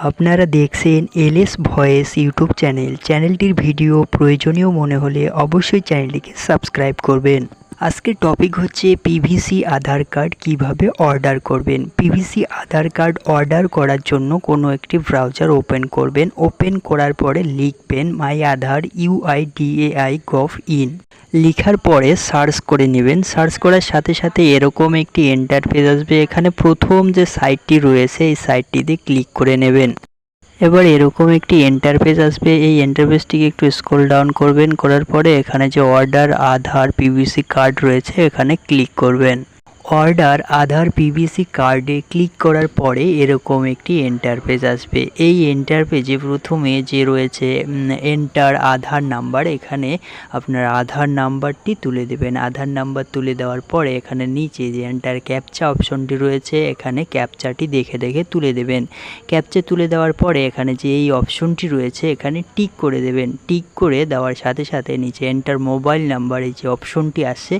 আপনারা দেখছেন LS voice YouTube channel. চ্যানেলটির ভিডিও প্রয়োজনীয় মনে হলে অবশ্যই চ্যানেলটিকে সাবস্ক্রাইব করবেন। আজকের টপিক হচ্ছে পিভিসি আধার কার্ড কীভাবে অর্ডার করবেন? পিভিসি আধার কার্ড অর্ডার করার জন্য কোনো একটি ব্রাউজার ওপেন করবেন। ওপেন করার পরে লিখবেন my Aadhaar UIDAI gov in লিখার পরে সার্চ করে নেবেন। সার্চ করার সাথে সাথে এরকম একটি এন্টারফেস আসবে। এখানে প্রথম যে সাইটটি রয়েছে, এই সাইটটিতে ক্লিক করে নেবেন। এবার এরকম একটি এন্টারফেস আসবে। এই এন্টারফেসটিকে একটু স্ক্রল ডাউন করবেন। করার পরে এখানে যে অর্ডার আধার পিভিসি কার্ড রয়েছে, এখানে ক্লিক করবেন। অর্ডার আধার পিভিসি কার্ডে ক্লিক করার পরে এরকম একটি এন্টারফেস আসবে। এই এন্টারফেজে প্রথমে যে রয়েছে এন্টার আধার নাম্বার এখানে আপনার আধার নাম্বারটি তুলে দেবেন। আধার নাম্বার তুলে দেওয়ার পরে এখানে নিচে যে এন্টার ক্যাপচা অপশনটি রয়েছে, এখানে ক্যাপচাটি দেখে দেখে তুলে দেবেন। ক্যাপচা তুলে দেওয়ার পরে এখানে যে এই অপশনটি রয়েছে, এখানে টিক করে দেবেন। টিক করে দেওয়ার সাথে সাথে নিচে এন্টার মোবাইল নাম্বার এই যে অপশনটি আসছে,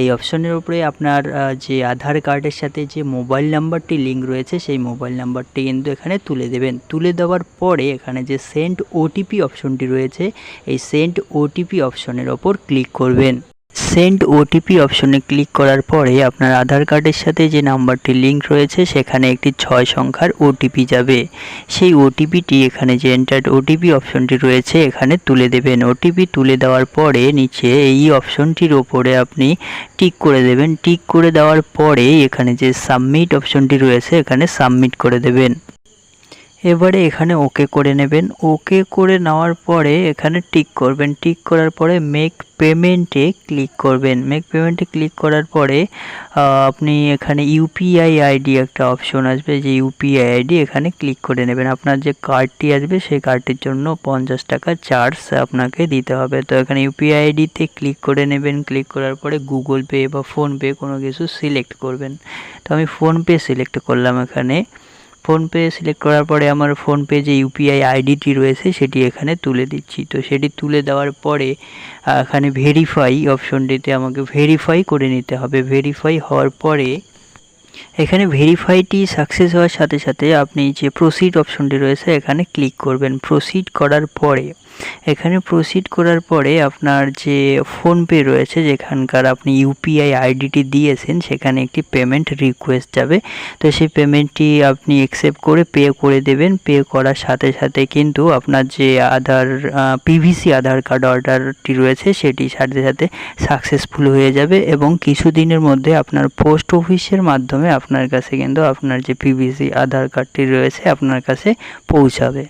এই অপশনের উপরে আপনার যে আধার কার্ডের সাথে যে মোবাইল নাম্বারটি লিঙ্ক রয়েছে, সেই মোবাইল নাম্বারটি কিন্তু এখানে তুলে দেবেন। তুলে দেওয়ার পরে এখানে যে সেন্ট ওটিপি অপশনটি রয়েছে, এই সেন্ট ওটিপি অপশনের ওপর ক্লিক করবেন। সেন্ড ওটিপি অপশনে ক্লিক করার পরে আপনার আধার কার্ডের সাথে যে নাম্বারটি লিঙ্ক রয়েছে, সেখানে একটি ছয় সংখ্যার ওটিপি যাবে। সেই ওটিপিটি এখানে যে এন্টার্ড ওটিপি অপশনটি রয়েছে, এখানে তুলে দেবেন। ওটিপি তুলে দেওয়ার পরে নিচে এই অপশনটির ওপরে আপনি টিক করে দেবেন। টিক করে দেওয়ার পরে এখানে যে সাবমিট অপশনটি রয়েছে, এখানে সাবমিট করে দেবেন। এবারে এখানে ওকে করে নেবেন। ওকে করে নেওয়ার পরে এখানে টিক করবেন। টিক করার পরে মেক পেমেন্টে ক্লিক করবেন। মেক পেমেন্টে ক্লিক করার পরে আপনি এখানে ইউপিআই আইডি একটা অপশন আসবে। যে ইউপিআই আইডি এখানে ক্লিক করে নেবেন। আপনার যে কার্ডটি আসবে, সেই কার্ডটির জন্য পঞ্চাশ টাকা চার্জ আপনাকে দিতে হবে। তো এখানে ইউপিআই আইডিতে ক্লিক করে নেবেন। ক্লিক করার পরে গুগল পে বা ফোনপে কোনো কিছু সিলেক্ট করবেন। তো আমি ফোনপে সিলেক্ট করলাম এখানে। ফোনপে সিলেক্ট করার পরে আমার ফোনপে যে ইউপিআই আইডিটি রয়েছে সেটি এখানে তুলে দিচ্ছি। তো সেটি তুলে দেওয়ার পরে এখানে ভেরিফাই অপশনটিতে আমাকে ভেরিফাই করে নিতে হবে। ভেরিফাই হওয়ার পরে, এখানে ভেরিফাইটি সাকসেস হওয়ার সাথে সাথে আপনি যে প্রসিড অপশনটি রয়েছে এখানে ক্লিক করবেন। প্রসিড করার পরে এখানে প্রসিড করার পরে আপনার যে ফোনপে রয়েছে, যেখানকার আপনি ইউপিআই আইডিটি দিয়েছেন, সেখানে একটি পেমেন্ট রিকোয়েস্ট যাবে। তো সেই পেমেন্টটি আপনি অ্যাকসেপ্ট করে পে করে দেবেন। পে করার সাথে সাথে কিন্তু আপনার যে আধার পিভিসি আধার কার্ড অর্ডারটি রয়েছে, সেটি সাথে সাথে সাকসেসফুল হয়ে যাবে এবং কিছুদিনের মধ্যে আপনার পোস্ট অফিসের মাধ্যমে আপনার কাছে কিন্তু আপনার যে পিভিসি আধার কার্ডটি রয়েছে, আপনার কাছে পৌঁছাবে।